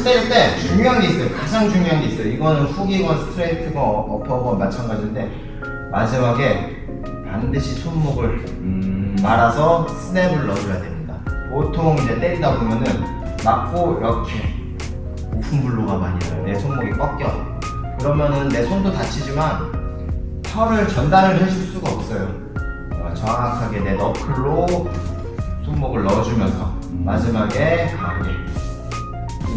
펀치를 때릴 때 중요한 게 있어요. 가장 중요한 게 있어요. 이거는 훅이건 스트레이트건 어퍼건 마찬가지인데 마지막에 반드시 손목을 음. 말아서 스냅을 넣어줘야 됩니다. 보통 이제 때리다 보면은 맞고 이렇게 오픈블로가 많이 나요. 내 손목이 꺾여. 그러면은 내 손도 다치지만 털을 전달을 해줄 수가 없어요. 어, 정확하게 내 너클로 손목을 넣어주면서 마지막에 강하게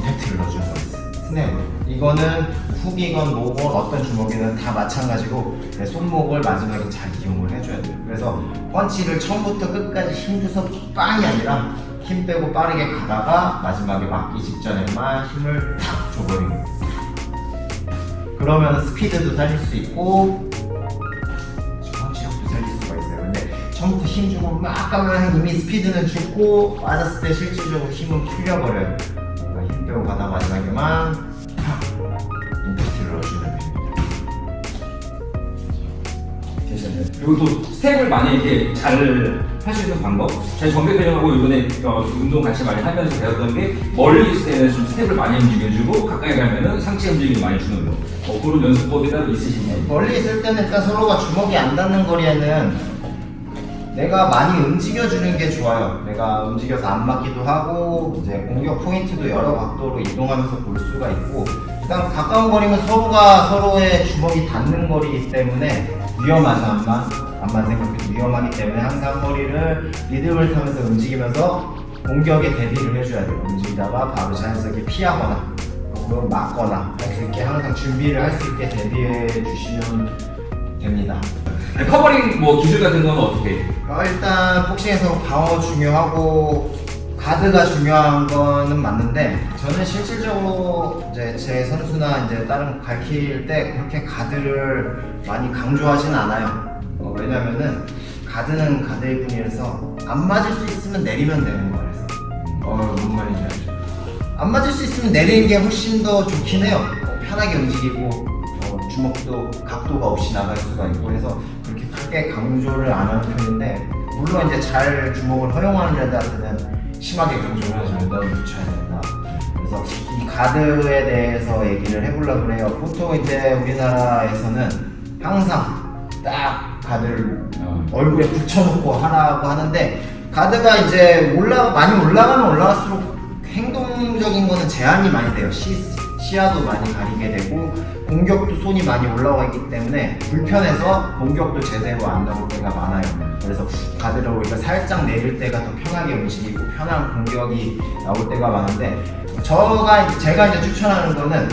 임팩트를 넣어주는 거였어요. 스냅으로. 이거는 훅이건 뭐건 어떤 주먹이든 다 마찬가지고 내 손목을 마지막에 잘 이용을 해줘야 돼요. 그래서 펀치를 처음부터 끝까지 힘줘서 빵이 아니라 힘 빼고 빠르게 가다가 마지막에 맞기 직전에만 힘을 탁 줘버리는 거예요. 그러면 스피드도 살릴 수 있고 펀치력도 살릴 수가 있어요. 근데 처음부터 힘 주고 막 가면 이미 스피드는 죽고 맞았을 때 실질적으로 힘은 풀려버려요. 가다 마지막에만 탁 임팩트를 넣어주면 됩니다. 되셨네요. 그리고 또 스텝을 만약에 잘할 수 있는 방법? 저희 정대표님하고 이번에 어, 운동 같이 많이 하면서 배웠던 게 멀리 있을 때는 좀 스텝을 많이 움직여주고 가까이 가면은 상체 움직임을 많이 주는 거. 어, 그런 연습법이 따로 있으신가요? 멀리 있을 때는 일단 서로가 주먹이 안 닿는 거리에는 내가 많이 움직여주는 게 좋아요. 내가 움직여서 안 맞기도 하고 이제 공격 포인트도 여러 각도로 이동하면서 볼 수가 있고 일단 가까운 거리면 서로가 서로의 주먹이 닿는 거리이기 때문에 위험하죠 안만 안만 생각해도 위험하기 때문에 항상 머리를 리듬을 타면서 움직이면서 공격에 대비를 해줘야 돼요. 움직이다가 바로 자연스럽게 피하거나 혹은 맞거나 할 수 있게 항상 준비를 할 수 있게 대비해 주시면 됩니다. 아니, 커버링 뭐 기술 같은 건 어떻게? 해요? 어, 일단 복싱에서 방어 중요하고 가드가 중요한 거는 맞는데 저는 실질적으로 이제 제 선수나 이제 다른 가르칠 때 그렇게 가드를 많이 강조하진 않아요. 어, 왜냐면은 가드는 가드일 뿐이라서 안 맞을 수 있으면 내리면 되는 거라서. 어, 뭔 말인지 알죠? 안 맞을 수 있으면 내리는 게 훨씬 더 좋긴 해요. 어, 편하게 움직이고 어, 주먹도 각도가 없이 나갈 수가 있고 해서 그렇게 크게 강조를 안 하는 편인데 물론 이제 잘 주먹을 허용하는 애들한테는 심하게 강조를 하죠. 넌 붙여야 된다. 그래서 이 가드에 대해서 얘기를 해보려고 해요. 보통 이제 우리나라에서는 항상 딱 가드를 어. 얼굴에 붙여놓고 하라고 하는데 가드가 이제 올라 많이 올라가면 올라갈수록 행동적인 거는 제한이 많이 돼요. 시, 시야도 많이 가리게 되고 공격도 손이 많이 올라가기 때문에 불편해서 공격도 제대로 안 나올 때가 많아요. 그래서 가드를 우리가 살짝 내릴 때가 더 편하게 움직이고 편한 공격이 나올 때가 많은데 저가 제가 이제 추천하는 거는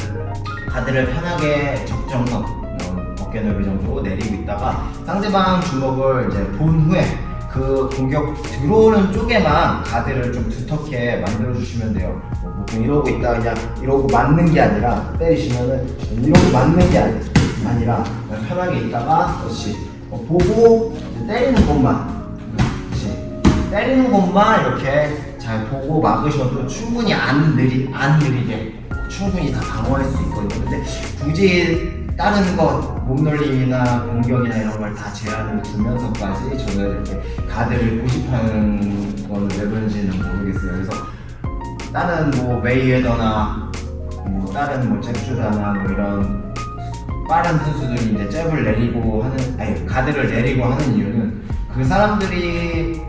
가드를 편하게 적정선 어, 어깨 넓이 정도 내리고 있다가 상대방 주먹을 이제 본 후에 그 공격 들어오는 쪽에만 가드를 좀 두텁게 만들어 주시면 돼요. 뭐 이러고 있다 그냥 이러고 맞는 게 아니라 때리시면은 이러고 맞는 게 아니, 아니라 그냥 편하게 있다가 그렇지 어, 보고 이제 때리는 것만 그렇지 때리는 것만 이렇게 잘 보고 막으셔도 충분히 안 느리 안 느리게 충분히 다 방어할 수 있거든요. 근데 굳이 다른 거 몸놀림이나 공격이나 이런 걸 다 제한을 두면서까지 저는 이렇게 가드를 고집하는 거는 왜 그런지는 모르겠어요. 그래서 다른 뭐 메이웨더나 뭐 다른 뭐 잭주다나 뭐 이런 빠른 선수들이 이제 잽을 내리고 하는 아니 가드를 내리고 하는 이유는 그 사람들이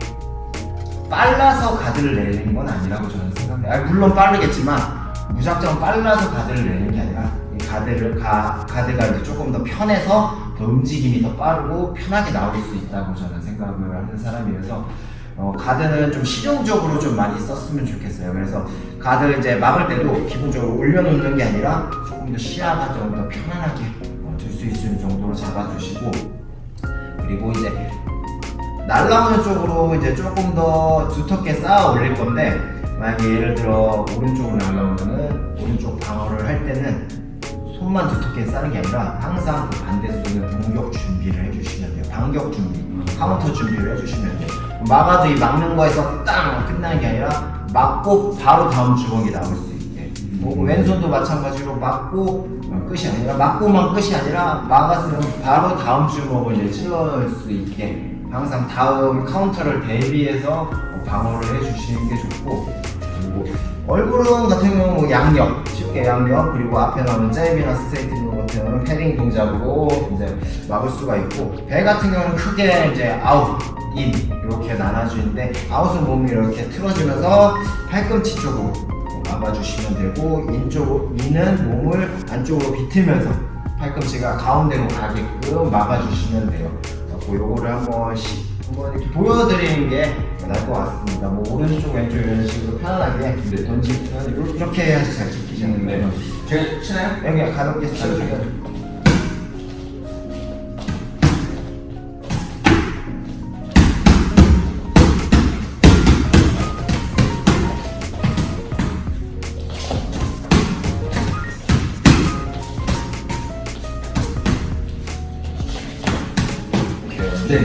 빨라서 가드를 내리는 건 아니라고 저는 생각해요. 아니, 물론 빠르겠지만 무작정 빨라서 가드를 내리는 게 아니라 이 가드를 가, 가드가 이제 조금 더 편해서 더 움직임이 더 빠르고 편하게 나올 수 있다고 저는 생각을 하는 사람이라서 어, 가드는 좀 실용적으로 좀 많이 썼으면 좋겠어요. 그래서 가드 이제 막을 때도 기본적으로 올려놓는 게 아니라 조금 더 시야가 좀 더 편안하게 어, 들수 있을 정도로 잡아주시고 그리고 이제 날라오는 쪽으로 이제 조금 더 두텁게 쌓아 올릴 건데 만약에 예를 들어 오른쪽으로 날라오면은 오른쪽 방어를 할 때는 손만 두텁게 쌓는 게 아니라 항상 그 반대손은 공격 준비를 해주시면 돼요. 반격 준비, 카운터 준비를 해주시면 돼요. 막아도 이 막는 거에서 땅 끝나는 게 아니라 막고 바로 다음 주먹이 나올 수 있게. 뭐 왼손도 마찬가지로 막고 어, 끝이 아니라 막고만 끝이 아니라 막았으면 바로 다음 주먹을 이제 찔러낼 수 있게. 항상 다음 카운터를 대비해서 어, 방어를 해주시는 게 좋고. 그리고 얼굴은 같은 경우는 뭐 양옆, 쉽게 양옆, 그리고 앞에 나오는 잽이나 스트레이트 로 같은 경우는 패딩 동작으로 이제 막을 수가 있고, 배 같은 경우는 크게 이제 아웃, 인 이렇게 나눠주는데 아웃은 몸이 이렇게 틀어지면서 팔꿈치 쪽으로 막아주시면 되고 인 쪽, 인은 몸을 안쪽으로 비틀면서 팔꿈치가 가운데로 가게끔 막아주시면 돼요. 그래서 요거를 한번 시, 한번 이렇게 보여드리는 게 나을 것 같습니다. 뭐 오른쪽 왼쪽 이런 식으로 편안하게 네. 던지면 이렇게 해야지 잘. 거예요. 제가 치나요? 여기 가볍게 치워 네.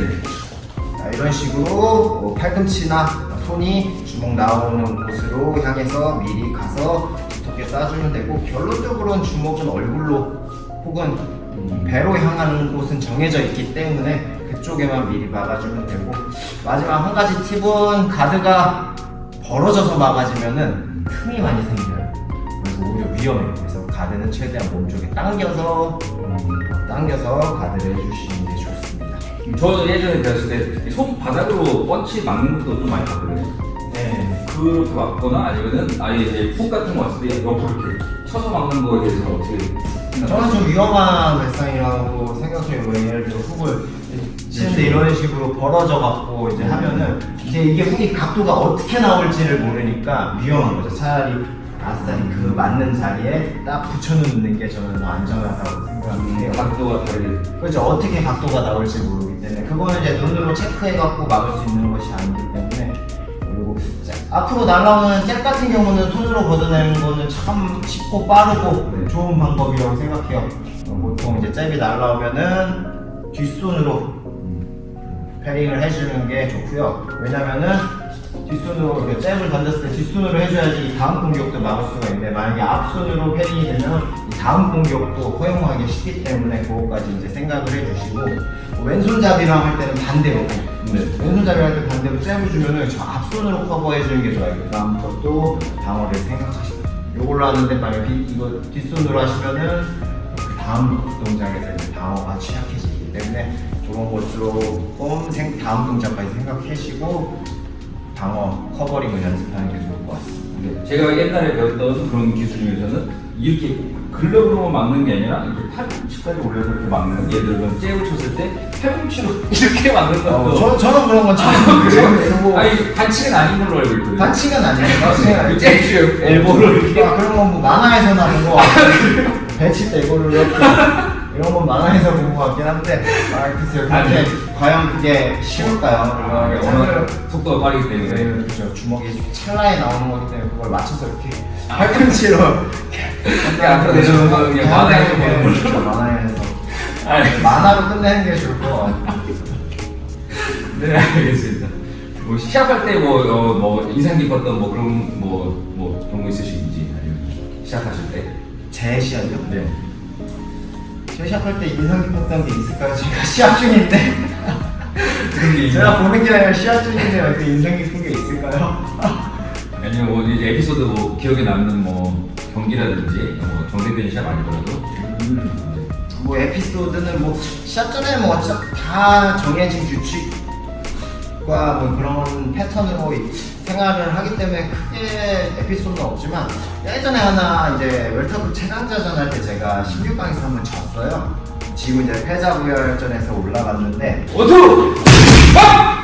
자, 이런 식으로 뭐 팔꿈치나 손이 주먹 나오는 곳으로 향해서 미리 가서 두텁게 싸주면 되고 결론적으로는 주먹은 얼굴로 혹은 배로 향하는 곳은 정해져 있기 때문에 그쪽에만 미리 막아주면 되고 마지막 한 가지 팁은 가드가 벌어져서 막아지면은 틈이 많이 생겨요 그래서 오히려 위험해요 그래서 가드는 최대한 몸 쪽에 당겨서 당겨서 가드를 해주시는 게 좋습니다 저 예전에 배웠을 때 손바닥으로 펀치 막는 것도 좀 많이 봤거든요. 네. 그렇게 막거나 아니면은 아예 이제 훅 같은 거 왔을 때 옆으로 이렇게 쳐서 막는 거에 대해서 어떻게 저는 생각하세요? 좀 위험한 발상이라고 생각해요. 뭐 예를 들어 훅을 치는데 이런 식으로 벌어져 갖고 이제 하면은 이제 이게 훅이 각도가 어떻게 나올지를 모르니까 위험한 거죠. 차라리 아싸리 그 맞는 자리에 딱 붙여놓는 게 저는 더 안전하다고 생각해요. 각도가 다르게 그렇죠. 어떻게 각도가 나올지 모르기 때문에 그거는 이제 눈으로 체크해갖고 막을 수 있는 것이 아니기 때문에 그리고 자, 앞으로 날아오는 잽 같은 경우는 손으로 걷어내는 거는 참 쉽고 빠르고 네. 좋은 방법이라고 생각해요. 어, 보통 이제 잽이 날아오면은 뒷손으로 패링을 해주는 게 좋고요. 왜냐면은 뒷손으로 이렇게 잽을 던졌을 때 뒷손으로 해줘야지 이 다음 공격도 막을 수가 있는데 만약에 앞손으로 패링이 되면 이 다음 공격도 허용하기 쉽기 때문에 그거까지 이제 생각을 해주시고 왼손잡이랑 할 때는 반대로 네. 왼손잡이 할 때 반대로 잽을 주면은 저 앞손으로 커버해주는 게 좋아요. 그 다음 것도 방어를 생각하시고 요걸로 하는데 만약에 이거 뒷손으로 하시면은 그 다음 동작에서 이제 방어가 취약해지기 때문에 그런 것도 조금 생- 다음 동작까지 생각하시고 방어 커버링을 연습하는 게 좋을 것 같습니다. 네. 제가 옛날에 배웠던 그런 기술 중에서는 이렇게 글러브로 막는 게 아니라 이렇게 팔꿈치까지 올려서 이렇게 막는 예를 들면 잽을 쳤을 때 팔꿈치로 이렇게 막는 것도 어, 저, 저는 그런 건 처음 그래요. 이거 아니 반칙은 아닌 걸로 알고 있거든요 반칙은 아니에요. 반칙은 아니에요. 잽 엘보를 이렇게 아, 그런 건 뭐 만화에서나 본거 같고 배치 때 이거를 이렇게 이런 건 만화에서 본거 같긴 한데 아 글쎄요. 근데 과연 그게 쉬울까요? 아, 이거 워낙 속도가 빠르기 때문에. 네, 그렇죠. 주먹이 찰나에 나오는 거기 때문에 그걸 맞춰서 이렇게 팔꿈치로 이렇게 앞으로 내려오는 거 그냥 만화에서 보는 걸로. 그렇죠, 만화에서. 아니, 만화로 끝내는 게 좋을 것 같아요. 네 알겠습니다. 뭐 시합할 때뭐 어, 뭐 인상 깊었던 뭐 그런 뭐, 뭐 그런 거 있으신지 아니면 시작하실 때? 제 시합이요? 네. 제 시합할 때 인상 깊었던 게 있을까요? 제가 시합 중인데 제가 보는 게 아니라 시합 중인데 왜 이렇게 인상 깊은 게 있을까요? 아니면 뭐 이제 에피소드 뭐 기억에 남는 뭐 경기라든지 뭐 정대표님 시합 아니더라도 네. 뭐 에피소드는 뭐 시합 전에 뭐 어차피 다 정해진 규칙과 뭐 그런 패턴으로 이- 생활을 하기 때문에 크게 에피소드는 없지만 예전에 하나 이제 웰터급 최강자전 할 때 제가 16강에서 한번 졌어요. 지금 이제 패자부열전에서 올라갔는데 원투! 빡!